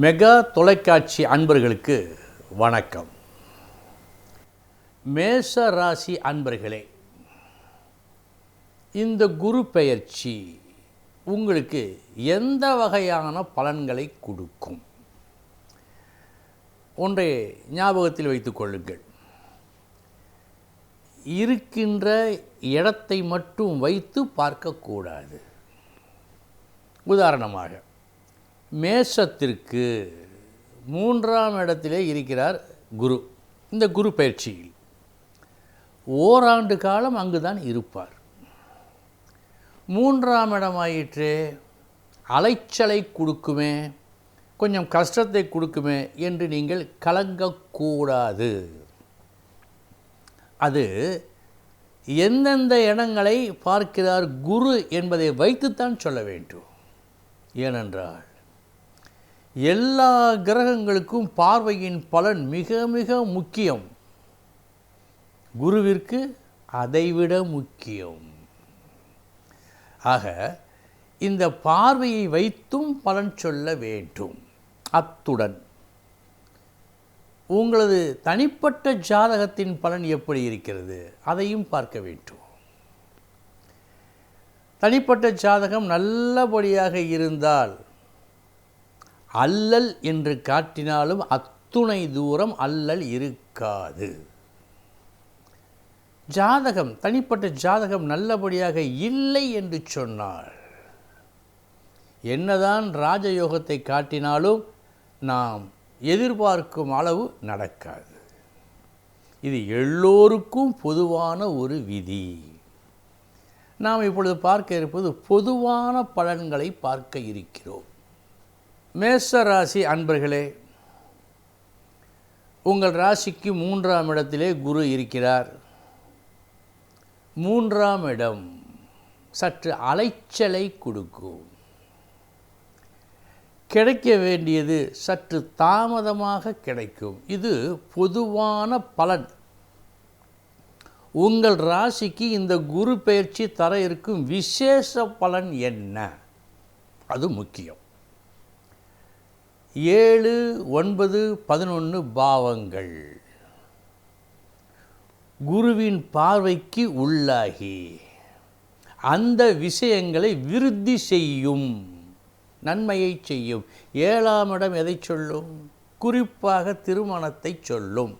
Mega தொலைக்காட்சி அன்பர்களுக்கு வணக்கம். மேச ராசி அன்பர்களே இந்த குரு பெயர்ச்சி உங்களுக்கு எந்த வகையான பலன்களை கொடுக்கும்? ஒன்றை ஞாபகத்தில் வைத்துக் கொள்ளுங்கள். இருக்கின்ற இடத்தை மட்டும் வைத்து பார்க்கக்கூடாது. உதாரணமாக மேஷத்திற்கு மூன்றாம் இடத்திலே இருக்கிறார் குரு. இந்த குரு பயிற்சியில் ஓராண்டு காலம் அங்கு தான் இருப்பார். மூன்றாம் இடமாயிற்று அலைச்சலை கொடுக்குமே கொஞ்சம் கஷ்டத்தை கொடுக்குமே என்று நீங்கள் கலங்கக்கூடாது. அது எந்தெந்த இடங்களை பார்க்கிறார் குரு என்பதை வைத்துத்தான் சொல்ல வேண்டும். ஏனென்றால் எல்லா கிரகங்களுக்கும் பார்வையின் பலன் மிக மிக முக்கியம். குருவிற்கு அதைவிட முக்கியம். ஆக இந்த பார்வையை வைத்தும் பலன் சொல்ல வேண்டும். அத்துடன் உங்களது தனிப்பட்ட ஜாதகத்தின் பலன் எப்படி இருக்கிறது அதையும் பார்க்க வேண்டும். தனிப்பட்ட ஜாதகம் நல்லபடியாக இருந்தால் அல்லல் என்று காட்டினாலும் அத்துணை தூரம் அல்லல் இருக்காது. ஜாதகம் தனிப்பட்ட ஜாதகம் நல்லபடியாக இல்லை என்று சொன்னால் என்னதான் ராஜயோகத்தை காட்டினாலும் நாம் எதிர்பார்க்கும் அளவு நடக்காது. இது எல்லோருக்கும் பொதுவான ஒரு விதி. நாம் இப்பொழுது பார்க்க இருப்பது பொதுவான பலன்களை பார்க்க இருக்கிறோம். மேச ராசி அன்பர்களே உங்கள் ராசிக்கு மூன்றாம் இடத்திலே குரு இருக்கிறார். மூன்றாம் இடம் சற்று அலைச்சலை கொடுக்கும். கிடைக்க வேண்டியது சற்று தாமதமாக கிடைக்கும். இது பொதுவான பலன். உங்கள் ராசிக்கு இந்த குரு பயிற்சி தர இருக்கும் விசேஷ பலன் என்ன? அது முக்கியம். ஏழு ஒன்பது பதினொன்று பாவங்கள். குருவின் பார்வைக்கு உள்ளாகி அந்த விஷயங்களை விருத்தி செய்யும் நன்மையை செய்யும். ஏழாம் இடம் எதை சொல்லும்? குறிப்பாக திருமணத்தை சொல்லும்.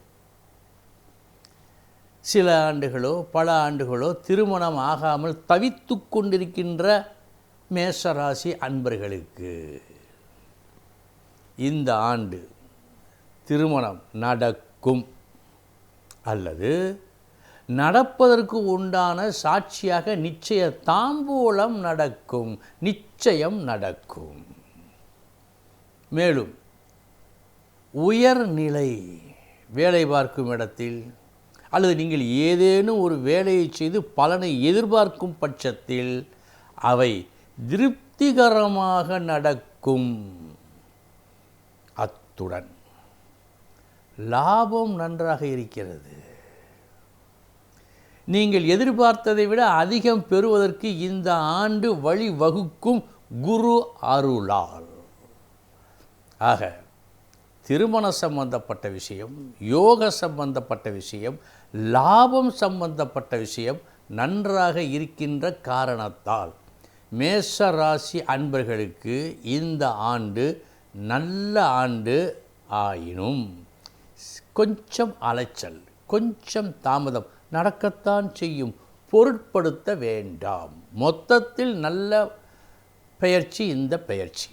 சில ஆண்டுகளோ பல ஆண்டுகளோ திருமணம் ஆகாமல் தவித்து கொண்டிருக்கின்ற மேசராசி அன்பர்களுக்கு. இந்த ஆண்டு திருமணம் நடக்கும். அல்லது நடப்பதற்கு உண்டான சாட்சியாக நிச்சய தாம்பூலம் நடக்கும் நிச்சயம் நடக்கும். மேலும் உயர்நிலை வேலை பார்க்கும் இடத்தில் அல்லது நீங்கள் ஏதேனும் ஒரு வேலையை செய்து பலனை எதிர்பார்க்கும் பட்சத்தில் அவை திருப்திகரமாக நடக்கும். அத்துடன் லாபம் நன்றாக இருக்கிறது. நீங்கள் எதிர்பார்த்ததை விட அதிகம் பெறுவதற்கு இந்த ஆண்டு வழி வகுக்கும் குரு அருளால். ஆக திருமண சம்பந்தப்பட்ட விஷயம் யோக சம்பந்தப்பட்ட விஷயம் லாபம் சம்பந்தப்பட்ட விஷயம் நன்றாக இருக்கின்ற காரணத்தால் மேஷ ராசி அன்பர்களுக்கு இந்த ஆண்டு நல்ல ஆண்டு ஆயினும். கொஞ்சம் அலைச்சல் கொஞ்சம் தாமதம் நடக்கத்தான் செய்யும். பொருட்படுத்த வேண்டாம். மொத்தத்தில் நல்ல பெயர்ச்சி இந்த பெயர்ச்சி.